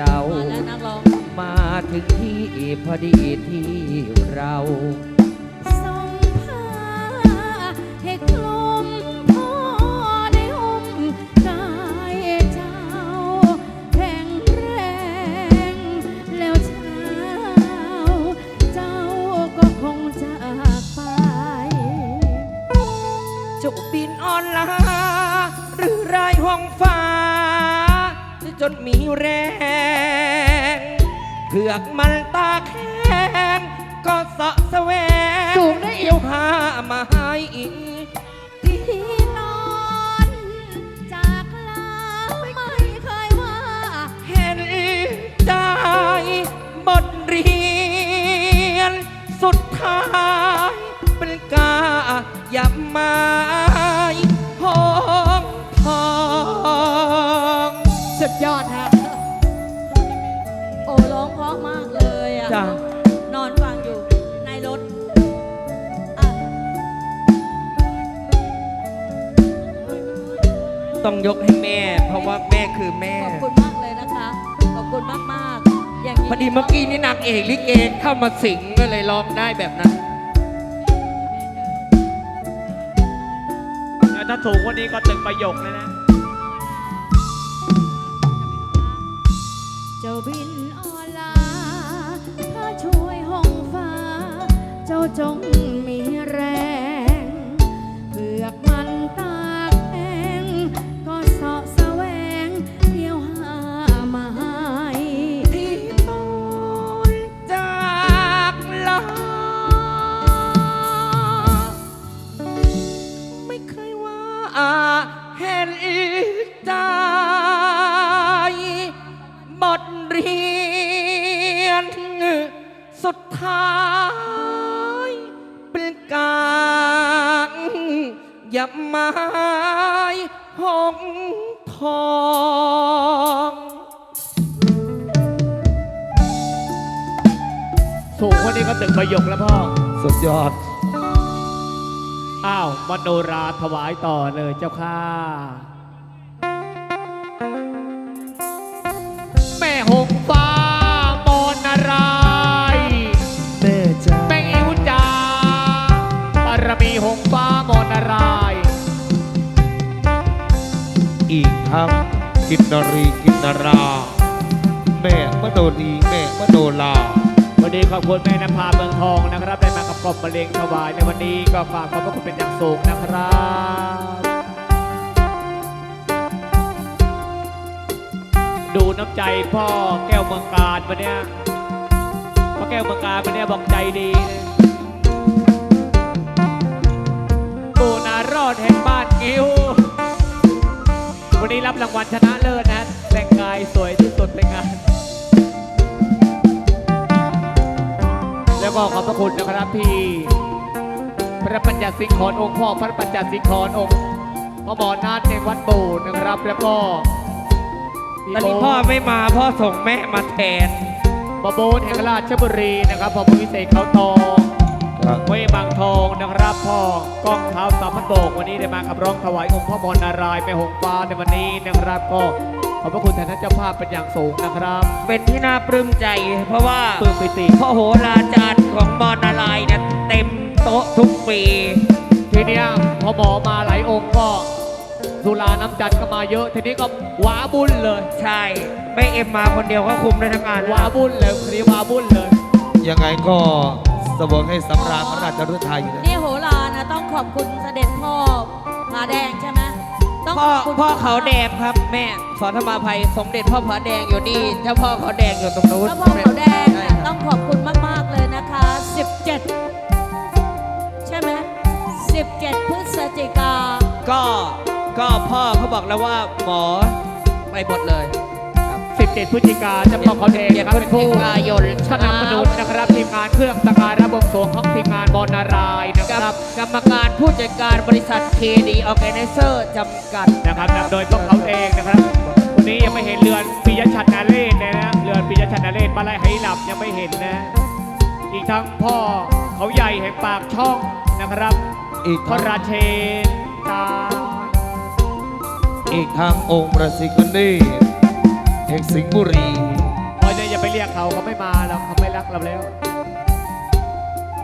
เจ้า มาถึงที่พอดีที่เรา มื่อกี้นี่นางเอกลิเกเข้ามาสิงก็เลยร้องได้แบบนั้นแล้วถ้าถูกวันนี้ก็ตึงประโยคเลยนะ เจ้าบินออนลาพระช่วยห้องฟ้า เจ้าจง ยับไม้หงทองถูกวันนี้ก็ตึงประโยคแล้วพ่อ สุดยอด อ้าวมโนราถวายต่อเลยเจ้าค่ะ แม่หงฟ้า กินนรีกินนรา แม่มโนนีแม่มโนลาวันนี้ขอบคุณแม่นภาเมืองทองนะครับได้มากับกรมะเร็งถวายในวันนี้ก็ฝากขอบพระคุณเป็นอย่างสูงนะครับดูน้ำใจพ่อแก้วเมืองการวันนี้พ่อแก้วเมืองการวันนี้บอกใจดีนะกูนารอดแห่งบ้านกิ้ว วันนี้รับรางวัลชนะเลิศนะแต่งกายสวยที่สุดในงาน แล้วก็ขอบพระคุณนะครับที่พระปัญญาสิงห์ขอนองค์พ่อพระปัญญาสิงห์ขอนองค์พระหมอนาถในวัดโบสถ์นะครับ แล้วก็พี่ตอนนี้พ่อไม่มาพ่อส่งแม่มาแทนบาโบสถ์แห่งราชบุรีนะครับพ่อพระวิเศษเขาทอง ครับเว้ยบางทองนะครับพ่อกล้องเท้าสามพันโบกวันนี้ได้มาขับร้องถวายองค์พ่อมรนารายณ์แม่หงฟ้าในวันนี้นะครับก็ขอบพระคุณแทนท่านเจ้าภาพเป็นอย่างสูงนะครับเป็นที่น่าปลื้มใจ เพราะว่าปลื้มปิติพ่อโหราจารย์ของบอลนารายณ์เนี่ยเต็มโต๊ะทุกปี ทีเนี้ยพอหมอมาหลายองค์ก็สุราน้ำจันทร์ก็มาเยอะ ทีนี้ก็หวาบุญเลยใช่แม่เอ็มมาคนเดียวก็คุมได้ทั้งงานวาบุญเลยคดีวาบุญเลย ยังไงก็ สวงให้สำราญพระราชฤทัยนะนี่โหรานะต้องขอบคุณเสด็จพ่อผาแดงใช่ไหมต้องพ่อขบคุณพ่อเขาแดงครับแม่ขอธรรมาภัยสมเด็จพ่อผาแดงอยู่นี่เจ้าพ่อเขาแดงอยู่ตรงนู้นแล้วพ่อเขาแดงใช่เนี่ยครับต้องขอบคุณมากๆเลยนะคะ 17 ใช่ไหม17 พฤศจิกา ก็ก็พ่อเขาบอกแล้วว่าหมอไปหมดเลย17พฤศจิกาเจ้าพ่อเขาแดงเจ็ดนะครับพฤศเป็นจิผู้ กายน สนับสนุนนะครับทีมงานเครื่องสัก มงานบอลนารายณ์นะคกับรับ กรรมการผู้จัดการบริษัท KD Organizer จำกัดนะครับนำโดยพวกเขาเองนะครับวันนี้ยังไม่เห็นเรือนปิยชัดนาเรศเลยนะเรือนปิยชัดนาเรศมาไล่ไหหลับยังไม่เห็นนะ อีกทั้งพ่อเขาใหญ่แห่งปากช่องนะครับ อีกพระทั้งราเชนตาอีกทางองค์ประสิทธิ์คนนี้แห่งสิงห์บุรี เพราะฉะนั้นอย่าไปเรียกเขาเขาไม่มาแล้วเขาไม่รักเราแล้ว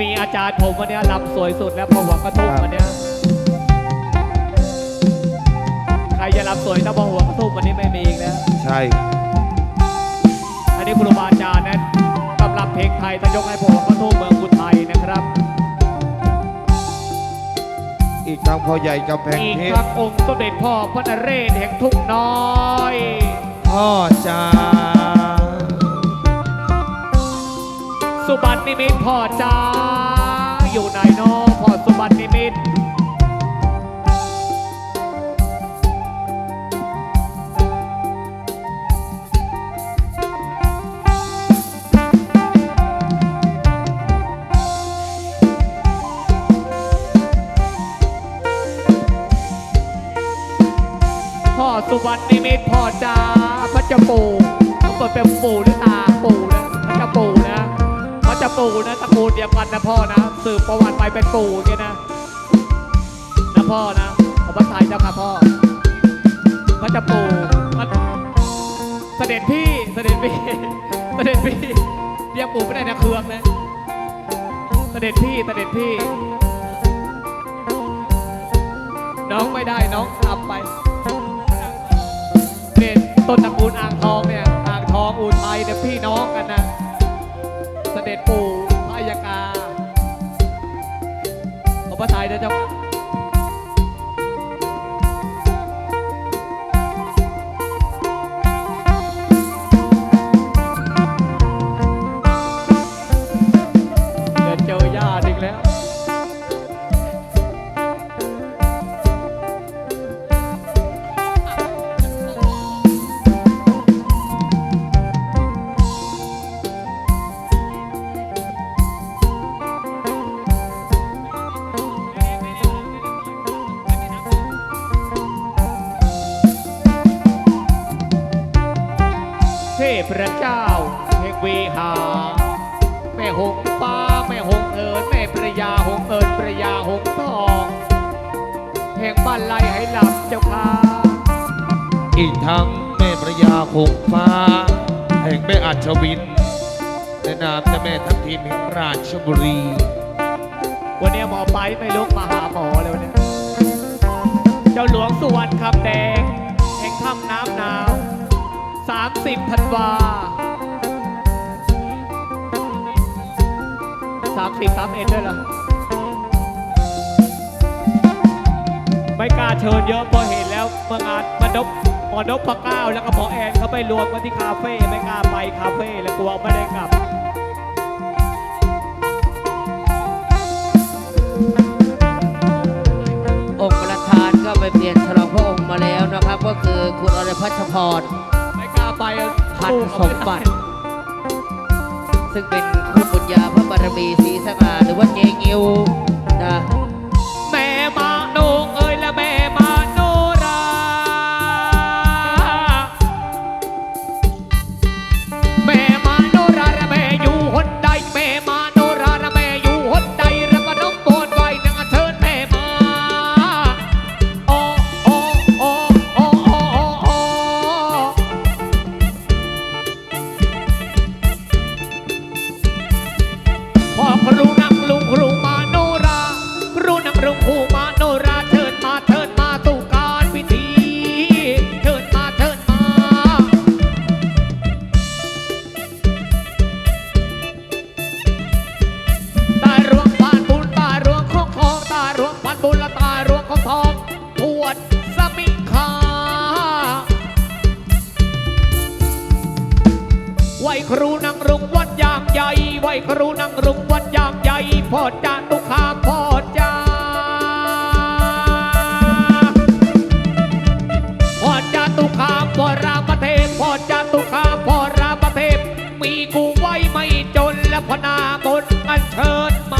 มีอาจารย์ผมวันเนี้ยรำสวยสุดแล้วพอหัวกระทุ่มวันเนี้ยใครจะรำสวยถ้าพอหัวกระทุ่มวันนี้ไม่มีอีกแล้ว ใช่ อันนี้ครูบาอาจารย์นั้นตำรับเพลงไทยต้องยกให้พอหัวกระทุ่มเมืองอุทัยนะครับ อีกทางพ่อใหญ่กำแพงอีกเพคชรั้รงองค์สมเด็จพ่อพระนเรศแห่งทุ่งน้อย พ่อจ้า สุบันนิมิตพ่อจ้าอยู่ไหนเนาะพ่อสุบันนิมิต พ่อนะ สืบประวัติไปเป็นปู่อย่างเงี้ยนะ นะพ่อนะขอบพระทัยเจ้าค่ะพ่อพระเจ้าปู่มันเสด็จพี่เสด็จพี่เสด็จพี่เรียกปู่ไม่ได้นะเครืองนะเสด็จพี่เสด็จพี่ น้องไม่ได้น้องทำไปเนี่ยต้นตระกูลอ่างทองเนี่ยอ่างทองอุทัยเนี่ยพี่น้อง ขอพระทัยนะเจ้า หงส์ฟ้าแม่หงเอิญแม่ประยาหงเอิญประยาหงทองแห่งบ้านไร่ไหหลับเจ้าค่ะอีกทั้งแม่พระยาคงฟ้า แห่งแม่อัชวินในนามเจ้าแม่ทัพทิมแห่งราชบุรี วันนี้หมอไปไม่ลุกมาหาหมอเลยวันนี้ เจ้าหลวงสุวรรณคำแดงแห่งถ้ำน้ำหนาว 30ธันวา สามสิบสามเอ็ดด้วยเหรอไม่กล้าเชิญเยอะเพอเห็นแล้วเมื่องานมานพหมอนพพระเก้าแล้วก็หมอแอนเขาไปรวมกันที่คาเฟ่ไม่กล้าไปคาเฟ่แล้วกลัวไม่ได้กลับองค์ประธานก็ไปเปลี่ยนฉลองพระองค์มาแล้วนะครับ ก็คือคุณอรพัชพรไม่กล้าไปพันสู้สเขามไม่ได้บัติ ซึ่งเป็นคู่บุญญาพ ระบารมีศรีสง่าหรือว่าเจงิวนะ รูนังลุมาโนราเชิญมาเชิญมาสู่การพิธีเชิญมาเชิญมาตารวงผ่านบุญตารวงของทองตารวงผ่านบุญและตารวงของทองปวดสมิงคาไหวครูนังรุงวัดยางใหญ่ไหวครูนังรุงวัดยางใหญ่พ่อจาตุคามพ่าพ่อ เชิญ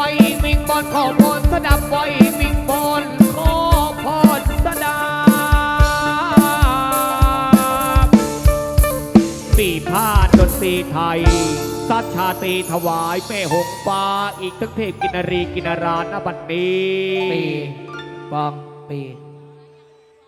ว้วิงบอลขอพรสดับไว้มิงบอลขอพรสดับปีพาดดนตรีไทยสัชชาตีถวายแม่หงฟ้าอีกทั้งเทพกินรีกินรานบัดนี้ปีบองปี